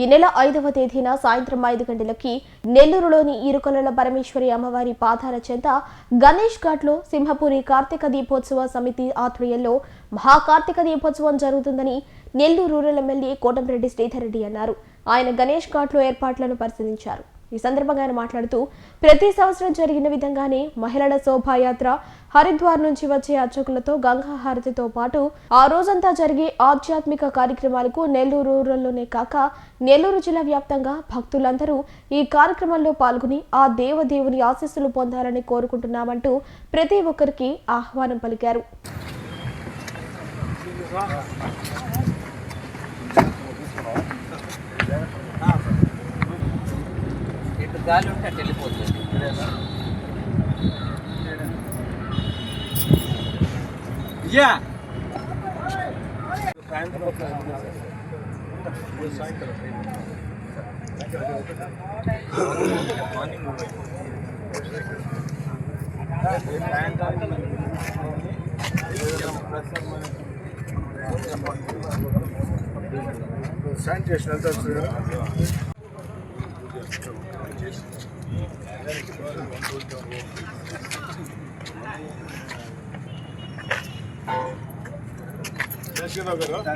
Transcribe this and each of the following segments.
ఈ నెల ఐదవ తేదీన సాయంత్రం ఐదు గంటలకి నెల్లూరులోని ఇరుకొలల పరమేశ్వరి అమ్మవారి పాదాల చెంత గణేష్ ఘాట్లో సింహపురి కార్తీక దీపోత్సవ సమితి ఆధ్వర్యంలో మహాకార్తీక దీపోత్సవం జరుగుతుందని నెల్లూరు రూరల్ ఎమ్మెల్యే కోటంరెడ్డి శ్రీధర్ రెడ్డి అన్నారు. ఆయన గణేష్ ఘాట్లో ఏర్పాట్లను పరిశీలించారు. ఈ సందర్భంగా ఆయన మాట్లాడుతూ ప్రతి సంవత్సరం జరిగిన విధంగానే మహిళల శోభాయాత్ర హరిద్వార్ నుంచి వచ్చే అర్చకులతో గంగాహారతితో పాటు ఆ రోజంతా జరిగే ఆధ్యాత్మిక కార్యక్రమాలకు నెల్లూరు రూరల్లోనే కాక నెల్లూరు జిల్లా వ్యాప్తంగా భక్తులందరూ ఈ కార్యక్రమంలో పాల్గొని ఆ దేవదేవుని ఆశీస్సులు పొందాలని కోరుకుంటున్నామంటూ ప్రతి ఒక్కరికి ఆహ్వానం పలికారు. గాలి ఉంటే అటు వెళ్ళిపోతుంది. యా! శానిటేషన్ వెళ్తారు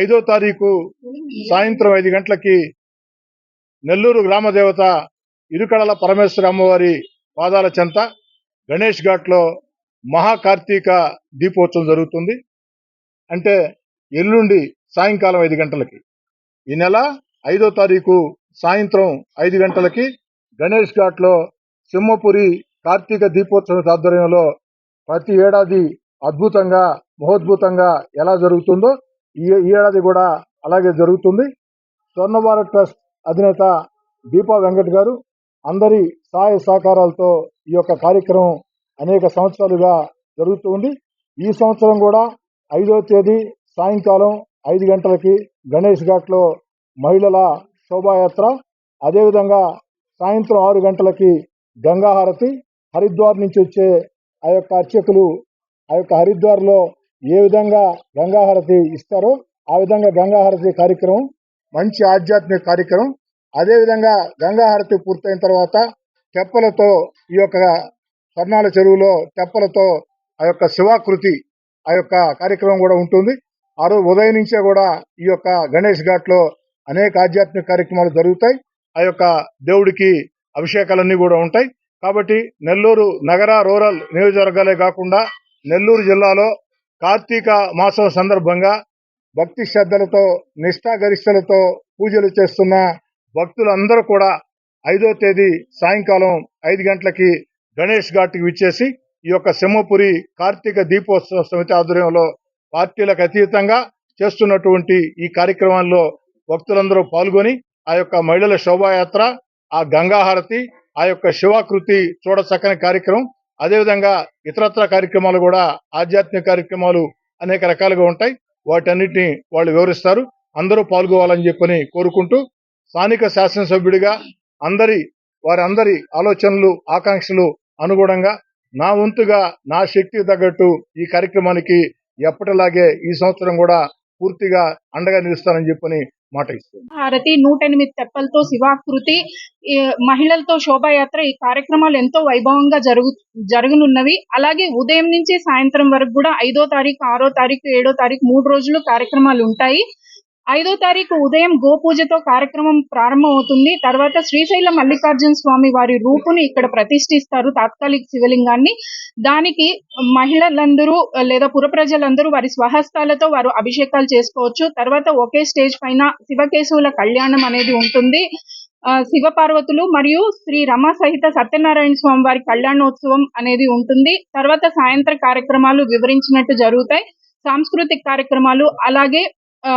ఐదో తారీఖు సాయంత్రం ఐదు గంటలకి నెల్లూరు గ్రామదేవత ఇరుకడల పరమేశ్వర అమ్మవారి పాదాల చెంత గణేష్ ఘాట్లో మహాకార్తీక దీపోత్సవం జరుగుతుంది. అంటే ఎల్లుండి సాయంకాలం ఐదు గంటలకి. ఈ నెల ఐదో తారీఖు సాయంత్రం ఐదు గంటలకి గణేష్ ఘాట్లో సింహపురి కార్తీక దీపోత్సవం ఆధ్వర్యంలో ప్రతి ఏడాది అద్భుతంగా మహోద్భుతంగా ఎలా జరుగుతుందో ఈ ఏడాది కూడా అలాగే జరుగుతుంది. స్వర్ణభారత్ ట్రస్ట్ అధినేత దీపా వెంకట్ గారు అందరి సహాయ సహకారాలతో ఈ యొక్క కార్యక్రమం అనేక సంవత్సరాలుగా జరుగుతూ ఉంది. ఈ సంవత్సరం కూడా ఐదవ తేదీ సాయంకాలం ఐదు గంటలకి గణేష్ ఘాట్లో మహిళల శోభాయాత్ర. అదేవిధంగా సాయంత్రం ఆరు గంటలకి గంగాహారతి. హరిద్వార్ నుంచి వచ్చే ఆ యొక్క అర్చకులు ఆ యొక్క హరిద్వార్లో ఏ విధంగా గంగాహారతి ఇస్తారో ఆ విధంగా గంగాహారతి కార్యక్రమం మంచి ఆధ్యాత్మిక కార్యక్రమం అదేవిధంగా గంగాహారతి పూర్తయిన తర్వాత తెప్పలతో ఈ యొక్క స్వర్ణాల చెరువులో తెప్పలతో ఆ యొక్క శివాకృతి ఆ యొక్క కార్యక్రమం కూడా ఉంటుంది. ఆ రోజు ఉదయం నుంచే కూడా ఈ యొక్క గణేష్ ఘాట్లో అనేక ఆధ్యాత్మిక కార్యక్రమాలు జరుగుతాయి. ఆ యొక్క దేవుడికి అభిషేకాలన్నీ కూడా ఉంటాయి. కాబట్టి నెల్లూరు నగర రూరల్ నియోజకవర్గాలే కాకుండా నెల్లూరు జిల్లాలో కార్తీక మాసం సందర్భంగా భక్తి శ్రద్ధలతో నిష్ఠాగరిష్టలతో పూజలు చేస్తున్న భక్తులందరూ కూడా ఐదో తేదీ సాయంకాలం ఐదు గంటలకి గణేష్ ఘాట్కి విచ్చేసి ఈ యొక్క సింహపురి కార్తీక దీపోత్సవ సమితి ఆధ్వర్యంలో పార్టీలకు అతీతంగా చేస్తున్నటువంటి ఈ కార్యక్రమాల్లో భక్తులందరూ పాల్గొని ఆ యొక్క మహిళల శోభాయాత్ర ఆ గంగాహారతి ఆ యొక్క శివాకృతి చూడచక్కని కార్యక్రమం. అదేవిధంగా ఇతరత్ర కార్యక్రమాలు కూడా ఆధ్యాత్మిక కార్యక్రమాలు అనేక రకాలుగా ఉంటాయి. వాటన్నిటిని వాళ్ళు వివరిస్తారు. అందరూ పాల్గొవాలని చెప్పని కోరుకుంటూ స్థానిక శాసనసభ్యుడిగా అందరి వారి అందరి ఆలోచనలు ఆకాంక్షలు అనుగుణంగా నా వంతుగా నా శక్తికి తగ్గట్టు ఈ కార్యక్రమానికి ఎప్పటిలాగే ఈ సంవత్సరం కూడా పూర్తిగా అండగా నిలుస్తానని చెప్పని మాట ఇస్తుంది. హారతి నూట ఎనిమిది తెప్పలతో శివాకృతి. మహిళలతో శోభాయాత్ర ఈ కార్యక్రమాలు ఎంతో వైభవంగా జరుగు జరగనున్నవి. అలాగే ఉదయం నుంచి సాయంత్రం వరకు కూడా ఐదో తారీఖు ఆరో తారీఖు ఏడో తారీఖు మూడు రోజులు కార్యక్రమాలు ఉంటాయి. ఐదో తారీఖు ఉదయం గోపూజతో కార్యక్రమం ప్రారంభమవుతుంది. తర్వాత శ్రీశైల మల్లికార్జున స్వామి వారి రూపుని ఇక్కడ ప్రతిష్ఠిస్తారు తాత్కాలిక శివలింగాన్ని. దానికి మహిళలందరూ లేదా పుర ప్రజలందరూ వారి స్వహస్తాలతో వారు అభిషేకాలు చేసుకోవచ్చు. తర్వాత ఒకే స్టేజ్ పైన శివకేశవుల కళ్యాణం అనేది ఉంటుంది. ఆ, శివ పార్వతులు మరియు శ్రీ రమ సహిత సత్యనారాయణ స్వామి వారి కళ్యాణోత్సవం అనేది ఉంటుంది. తర్వాత సాయంత్ర కార్యక్రమాలు వివరించినట్టు జరుగుతాయి. సాంస్కృతిక కార్యక్రమాలు అలాగే ఆ,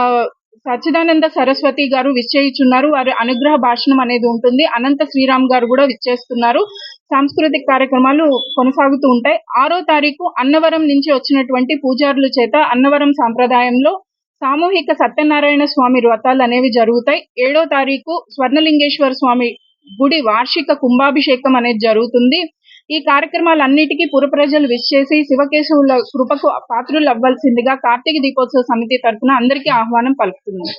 సచ్చిదానంద సరస్వతి గారు విచ్చేయిచున్నారు. వారి అనుగ్రహ భాషణం అనేది ఉంటుంది. అనంత శ్రీరామ్ గారు కూడా విచ్చేస్తున్నారు. సాంస్కృతిక కార్యక్రమాలు కొనసాగుతూ ఉంటాయి. ఆరో తారీఖు అన్నవరం నుంచి వచ్చినటువంటి పూజారుల చేత అన్నవరం సాంప్రదాయంలో సామూహిక సత్యనారాయణ స్వామి వ్రతాలు అనేవి జరుగుతాయి. ఏడో తారీఖు స్వర్ణలింగేశ్వర స్వామి గుడి వార్షిక కుంభాభిషేకం అనేది జరుగుతుంది. ఈ కార్యక్రమాలన్నిటికీ పుర ప్రజలు విచ్చేసి శివకేశవుల కృపకు పాత్రులు అవ్వాల్సిందిగా కార్తీక దీపోత్సవ సమితి తరఫున అందరికీ ఆహ్వానం పలుకుతుంది